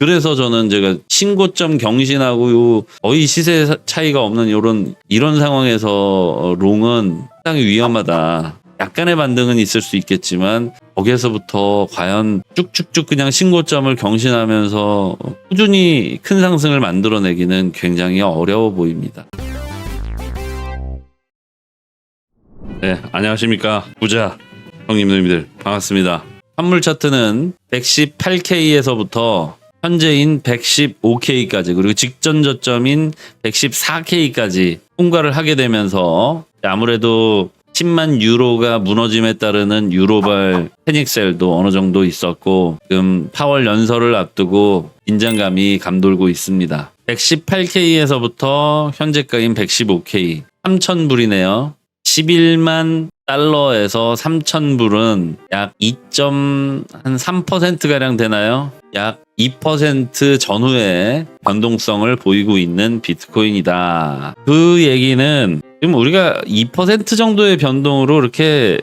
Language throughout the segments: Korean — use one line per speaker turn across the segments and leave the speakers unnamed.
그래서 저는 제가 신고점 경신하고 요 거의 시세 사- 차이가 없는 이런 이런 상황에서 어, 롱은 상당히 위험하다. 약간의 반등은 있을 수 있겠지만 거기에서부터 과연 쭉쭉쭉 그냥 신고점을 경신하면서 꾸준히 큰 상승을 만들어내기는 굉장히 어려워 보입니다. 네, 안녕하십니까. 부자 형님들 반갑습니다. 환물 차트는 118K에서부터 현재인 115K까지 그리고 직전 저점인 114K까지 통과를 하게 되면서 아무래도 10만 유로가 무너짐에 따르는 유로발 패닉셀도 어느 정도 있었고 지금 파월 연설을 앞두고 긴장감이 감돌고 있습니다. 118K에서부터 현재가인 115K 3,000불이네요. 11만 달러에서 3,000불은 약 2.3% 가량 되나요? 약 2% 전후의 변동성을 보이고 있는 비트코인이다. 그 얘기는 지금 우리가 2% 정도의 변동으로 이렇게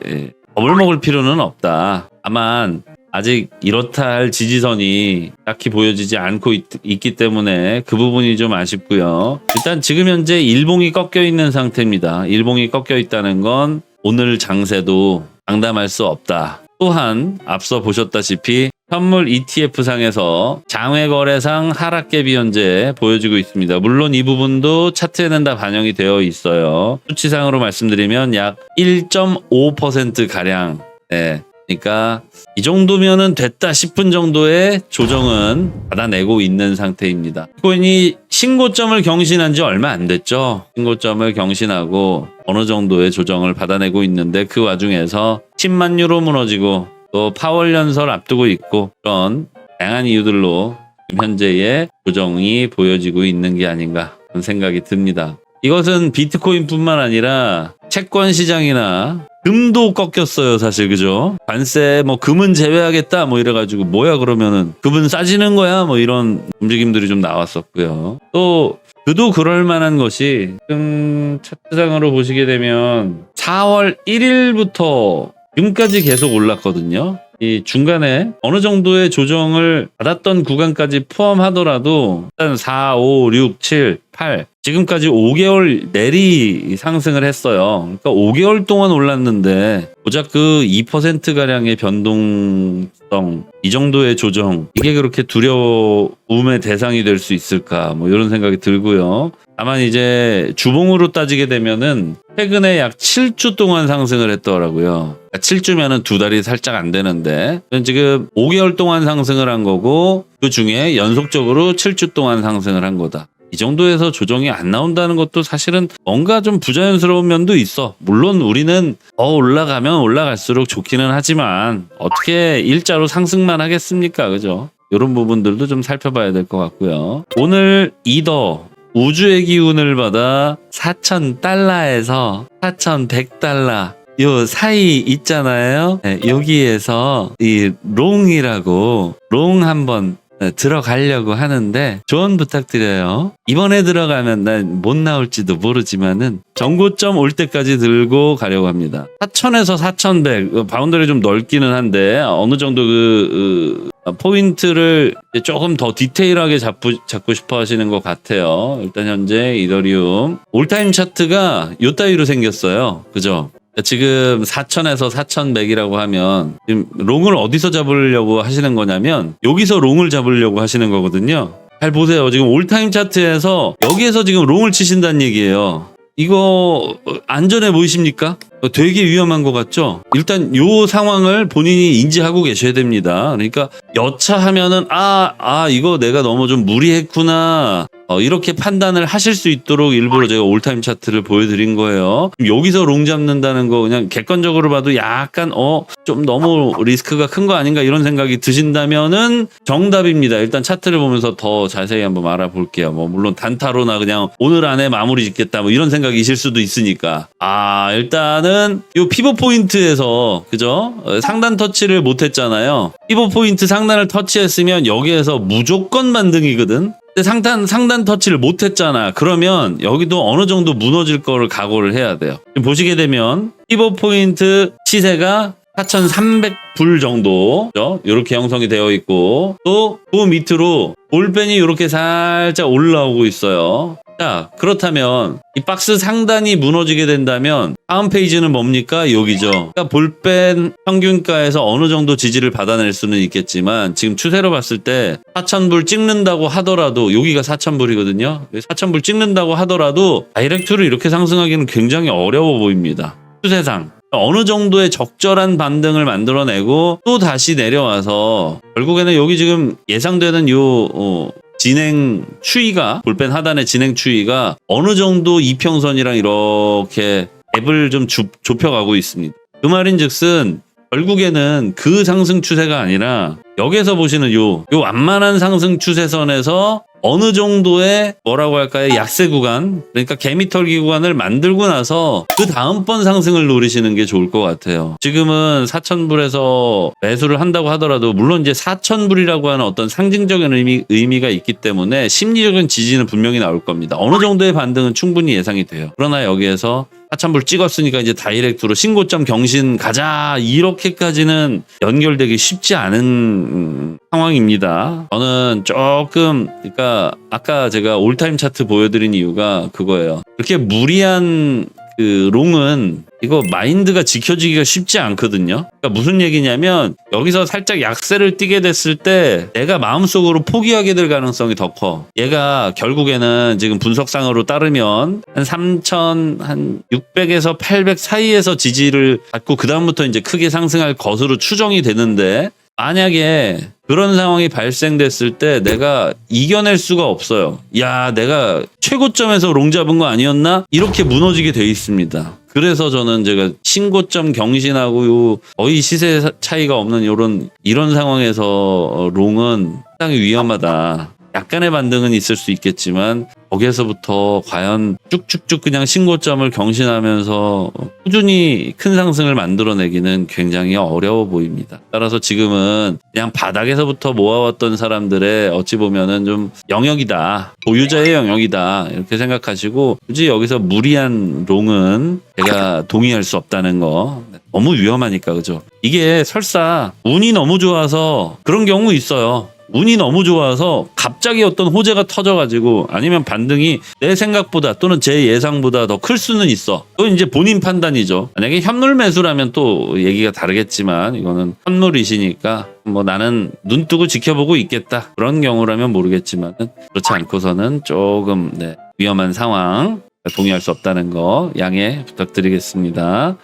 겁을 먹을 필요는 없다. 다만 아직 이렇다 할 지지선이 딱히 보여지지 않고 있, 기 때문에 그 부분이 좀 아쉽고요. 일단 지금 현재 일봉이 꺾여 있는 상태입니다. 일봉이 꺾여 있다는 건 오늘 장세도 장담할 수 없다. 또한 앞서 보셨다시피 현물 ETF 상에서 장외 거래상 하락갭이 현재 보여지고 있습니다. 물론 이 부분도 차트에는 다 반영이 되어 있어요. 수치상으로 말씀드리면 약 1.5% 가량. 네. 그러니까 이 정도면은 됐다 싶은 정도의 조정은 받아내고 있는 상태입니다. 비트코인이 신고점을 경신한 지 얼마 안 됐죠. 신고점을 경신하고 어느 정도의 조정을 받아내고 있는데 그 와중에서 10만 유로 무너지고 또 파월 연설 앞두고 있고 그런 다양한 이유들로 현재의 조정이 보여지고 있는 게 아닌가 그런 생각이 듭니다. 이것은 비트코인뿐만 아니라 채권 시장이나 금도 꺾였어요, 사실 그죠? 관세 뭐 금은 제외하겠다 뭐 이래가지고 뭐야 그러면은 금은 싸지는 거야 뭐 이런 움직임들이 좀 나왔었고요. 또 그도 그럴 만한 것이 지금 차트상으로 보시게 되면 4월 1일부터 지금까지 계속 올랐거든요. 이 중간에 어느 정도의 조정을 받았던 구간까지 포함하더라도 일단 4, 5, 6, 7, 8 지금까지 5개월 내리 상승을 했어요. 그러니까 5개월 동안 올랐는데 고작 그 2% 가량의 변동성 이 정도의 조정 이게 그렇게 두려움의 대상이 될 수 있을까 뭐 이런 생각이 들고요. 다만 이제 주봉으로 따지게 되면은 최근에 약 7주 동안 상승을 했더라고요. 7주면은 두 달이 살짝 안 되는데 지금 5개월 동안 상승을 한 거고 그 중에 연속적으로 7주 동안 상승을 한 거다. 이 정도에서 조정이 안 나온다는 것도 사실은 뭔가 좀 부자연스러운 면도 있어. 물론 우리는 더 올라가면 올라갈수록 좋기는 하지만 어떻게 일자로 상승만 하겠습니까? 그죠? 이런 부분들도 좀 살펴봐야 될 것 같고요. 오늘 이더 우주의 기운을 받아 4,000달러에서 4,100달러 요 사이 있잖아요. 네, 여기에서 이 롱이라고 롱 한번 네, 들어가려고 하는데 조언 부탁드려요. 이번에 들어가면 난 못 나올지도 모르지만은 정고점 올 때까지 들고 가려고 합니다. 4천에서 4,100 바운더리 좀 넓기는 한데 어느 정도 그, 그 포인트를 조금 더 디테일하게 잡고, 잡고 싶어 하시는 것 같아요. 일단 현재 이더리움 올타임 차트가 요 따위로 생겼어요. 그죠? 지금 4천에서 4,100이라고 하면 지금 롱을 어디서 잡으려고 하시는 거냐면 여기서 롱을 잡으려고 하시는 거거든요. 잘 보세요. 지금 올타임 차트에서 여기에서 지금 롱을 치신다는 얘기예요. 이거 안전해 보이십니까? 되게 위험한 것 같죠? 일단 요 상황을 본인이 인지하고 계셔야 됩니다. 그러니까 여차하면은 아, 아, 이거 내가 너무 좀 무리했구나. 어, 이렇게 판단을 하실 수 있도록 일부러 제가 올타임 차트를 보여드린 거예요. 여기서 롱 잡는다는 거 그냥 객관적으로 봐도 약간 어, 좀 너무 리스크가 큰 거 아닌가 이런 생각이 드신다면은 정답입니다. 일단 차트를 보면서 더 자세히 한번 알아볼게요. 뭐 물론 단타로나 그냥 오늘 안에 마무리 짓겠다 뭐 이런 생각이실 수도 있으니까. 아, 일단은 요 피벗 포인트에서 그죠? 어, 상단 터치를 못 했잖아요. 피벗 포인트 상단을 터치했으면 여기에서 무조건 반등이거든. 상단 상단 터치를 못 했잖아. 그러면 여기도 어느 정도 무너질 거를 각오를 해야 돼요. 지금 보시게 되면 피벗 포인트 시세가 4,300불 정도 이렇게 형성이 되어 있고 또 그 밑으로 볼펜이 이렇게 살짝 올라오고 있어요. 자 그렇다면 이 박스 상단이 무너지게 된다면 다음 페이지는 뭡니까 여기죠. 그러니까 볼펜 평균가에서 어느 정도 지지를 받아낼 수는 있겠지만 지금 추세로 봤을 때 4,000불 찍는다고 하더라도 여기가 4,000불이거든요. 4,000불 찍는다고 하더라도 다이렉트로 이렇게 상승하기는 굉장히 어려워 보입니다. 추세상. 어느 정도의 적절한 반등을 만들어내고 또 다시 내려와서 결국에는 여기 지금 예상되는 요 어, 진행 추이가 볼펜 하단의 진행 추이가 어느 정도 이평선이랑 이렇게 앱을 좀 좁- 좁혀가고 있습니다. 그 말인즉슨 결국에는 그 상승 추세가 아니라 여기서 보시는 요, 요 완만한 상승 추세선에서 어느 정도의 뭐라고 할까요? 약세 구간, 그러니까 개미털기 구간을 만들고 나서 그 다음번 상승을 노리시는 게 좋을 것 같아요. 지금은 4,000불에서 매수를 한다고 하더라도 물론 이제 4,000불이라고 하는 어떤 상징적인 의미, 의미가 있기 때문에 심리적인 지지는 분명히 나올 겁니다. 어느 정도의 반등은 충분히 예상이 돼요. 그러나 여기에서 4,000불 찍었으니까 이제 다이렉트로 신고점 경신 가자 이렇게까지는 연결되기 쉽지 않은 음, 상황입니다. 저는 조금 그러니까 아까 제가 올타임 차트 보여드린 이유가 그거예요. 그렇게 무리한 그 롱은 이거 마인드가 지켜지기가 쉽지 않거든요. 그러니까 무슨 얘기냐면 여기서 살짝 약세를 띠게 됐을 때 내가 마음속으로 포기하게 될 가능성이 더 커. 얘가 결국에는 지금 분석상으로 따르면 한 3천 한 600에서 800 사이에서 지지를 받고 그 다음부터 이제 크게 상승할 것으로 추정이 되는데 만약에 그런 상황이 발생됐을 때 내가 이겨낼 수가 없어요. 야, 내가 최고점에서 롱 잡은 거 아니었나? 이렇게 무너지게 돼 있습니다. 그래서 저는 제가 신고점 경신하고 요 거의 시세 사- 차이가 없는 요런 이런 상황에서 어, 롱은 상당히 위험하다. 약간의 반등은 있을 수 있겠지만 거기에서부터 과연 쭉쭉쭉 그냥 신고점을 경신하면서 꾸준히 큰 상승을 만들어내기는 굉장히 어려워 보입니다. 따라서 지금은 그냥 바닥에서부터 모아왔던 사람들의 어찌 보면은 좀 영역이다. 보유자의 영역이다. 이렇게 생각하시고 굳이 여기서 무리한 롱은 제가 동의할 수 없다는 거. 너무 위험하니까 그죠? 이게 설사 운이 너무 좋아서 그런 경우 있어요. 운이 너무 좋아서 갑자기 어떤 호재가 터져가지고 아니면 반등이 내 생각보다 또는 제 예상보다 더 클 수는 있어. 그건 이제 본인 판단이죠. 만약에 현물 매수라면 또 얘기가 다르겠지만 이거는 현물이시니까 뭐 나는 눈 뜨고 지켜보고 있겠다. 그런 경우라면 모르겠지만 그렇지 않고서는 조금 네, 위험한 상황 동의할 수 없다는 거 양해 부탁드리겠습니다.